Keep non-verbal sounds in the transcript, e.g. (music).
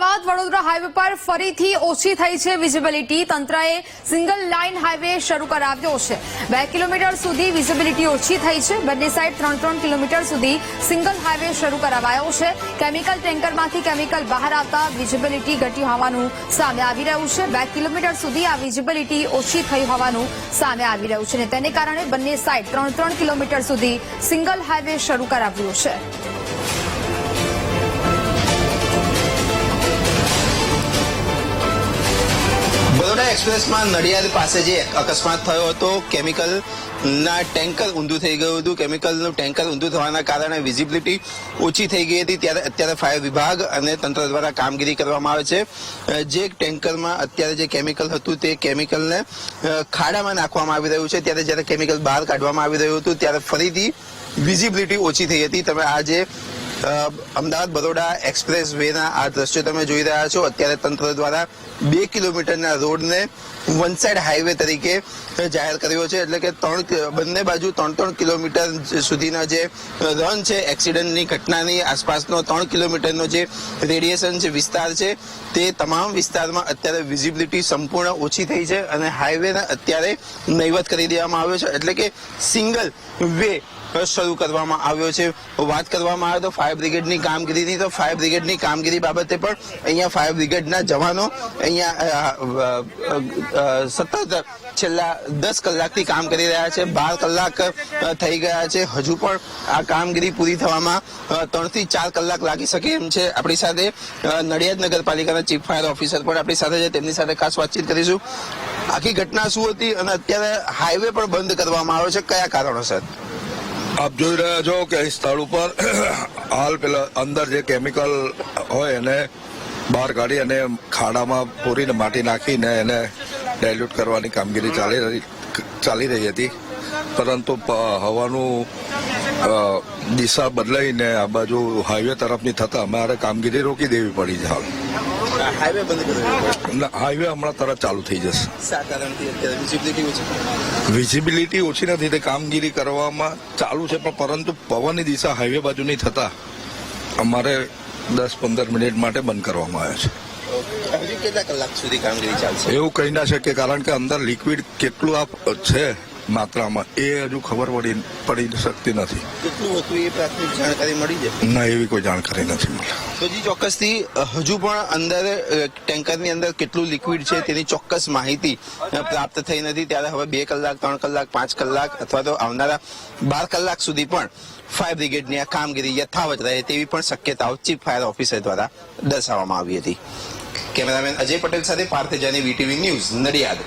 Ahmedabad Vadodara highway પર ફરીથી ઓછી થઈ છે વિઝિબિલિટી. તંત્રએ સિંગલ લાઇન હાઈવે શરૂ કરાવ્યો છે. બે કિલોમીટર સુધી વિઝિબિલિટી ઓછી થઈ છે. બંને સાઈડ ત્રણ ત્રણ કિલોમીટર સુધી સિંગલ હાઈવે શરૂ કરાવાયો છે. કેમિકલ ટેન્કરમાંથી કેમિકલ બહાર આવતા વિઝિબિલિટી ઘટી હોવાનું સામે આવી રહ્યું છે. બે કિલોમીટર સુધી આ વિઝિબિલિટી ઓછી થઈ હોવાનું સામે આવી રહ્યું છે અને તેને કારણે બંને સાઈડ ત્રણ ત્રણ કિલોમીટર સુધી સિંગલ હાઈવે શરૂ કરાવ્યું છે. એક્સપ્રેસમાં નડિયાદ પાસે જે અકસ્માત થયો હતો કેમિકલ ના ટેન્કર ઊંધું થઈ ગયું હતું. કેમિકલનું ટેન્કર ઊંધું થવાના કારણે વિઝિબિલિટી ઓછી થઈ ગઈ હતી. ત્યારે અત્યારે ફાયર વિભાગ અને તંત્ર દ્વારા કામગીરી કરવામાં આવે છે. જે ટેન્કરમાં અત્યારે જે કેમિકલ હતું તે કેમિકલને ખાડામાં નાખવામાં આવી રહ્યું છે. ત્યારે જ્યારે કેમિકલ બહાર કાઢવામાં આવી રહ્યું હતું ત્યારે ફરીથી વિઝિબિલિટી ઓછી થઈ હતી. તમે આ જે અ, અમદાવાદ બરોડા એક્સપ્રેસ વેના આ દ્રશ્યો તમે જોઈ રહ્યા છો. અત્યારે તંત્ર દ્વારા બે કિલોમીટરના રોડને વન સાઇડ હાઈવે તરીકે જાહેર કર્યો છે. એટલે કે ત્રણ બંને બાજુ ત્રણ ત્રણ કિલોમીટર સુધીના જે રન છે એક્સિડન્ટની ઘટનાની આસપાસનો ત્રણ કિલોમીટરનો જે રેડિયેશન છે, વિસ્તાર છે, તે તમામ વિસ્તારમાં અત્યારે વિઝિબિલિટી સંપૂર્ણ ઓછી થઈ છે અને હાઈવેને અત્યારે નૈવત કરી દેવામાં આવ્યો છે. એટલે કે સિંગલ વે શરૂ કરવામાં આવ્યો છે. વાત કરવામાં આવે તો ફાયર બ્રિગેડની કામગીરીની તો ફાયર બ્રિગેડની કામગીરી બાબતે પણ અહીંયા ફાયર બ્રિગેડના જવાનો અહીંયા સતત છેલ્લા દસ કલાકથી કામ કરી રહ્યા છે. બાર કલાક થઈ ગયા છે. હજુ પણ આ કામગીરી પૂરી થવામાં ત્રણથી ચાર કલાક લાગી શકે એમ છે. આપણી સાથે નડિયાદ નગરપાલિકાના ચીફ ફાયર ઓફિસર પણ આપણી સાથે છે. તેમની સાથે ખાસ વાતચીત કરીશું. આખી ઘટના શું હતી અને અત્યારે હાઈવે પણ બંધ કરવામાં આવ્યો છે. કયા કારણોસર? આપ જોઈ રહ્યા છો કે અહીં સ્થળ ઉપર (clears throat) હાલ પેલા અંદર જે કેમિકલ હોય એને બહાર કાઢી અને ખાડામાં પૂરીને માટી નાખીને એને ડાયલ્યુટ કરવાની કામગીરી ચાલી રહી ચાલી રહી હતી. પરંતુ હવાનું દિશા બદલાઈને આ બાજુ હાઈવે તરફની થતા અમારે કામગીરી રોકી દેવી પડી છે હાલ. હાઈવે બંધ હાઈવે હમણાં તરત ચાલુ થઈ જશે. વિઝિબિલિટી ઓછી નથી તે કામગીરી કરવામાં ચાલુ છે પણ પરંતુ પવનની દિશા હાઈવે બાજુની થતા અમારે દસ પંદર મિનિટ માટે બંધ કરવામાં આવ્યા છે. હજુ કેટલા કલાક સુધી કામગીરી ચાલશે? એવું કહી ના શકીએ કારણ કે અંદર લિક્વિડ કેટલું આ છે માત્રામાં. એ હજુ ખબર પડી પડી શકતી નથી. કેટલું હતું એ પ્રાથમિક જાણકારી મળી છે? ના એવી કોઈ જાણકારી નથી મળી. તો જી ચોક્કસથી હજુ પણ અંદર ટેન્કરની અંદર કેટલું લિક્વિડ છે તેની ચોક્કસ માહિતી પ્રાપ્ત થઈ નથી. ત્યારે હવે બે કલાક ત્રણ કલાક પાંચ કલાક અથવા તો આવનારા બાર કલાક સુધી પણ ફાયર બ્રિગેડની આ કામગીરી યથાવત રહે તેવી પણ શક્યતાઓ ચીફ ફાયર ઓફિસર દ્વારા દર્શાવવામાં આવી હતી. કેમેરામેન અજય પટેલ સાથે પાર્થ જાની વીટીવી ન્યૂઝ નડિયાદ.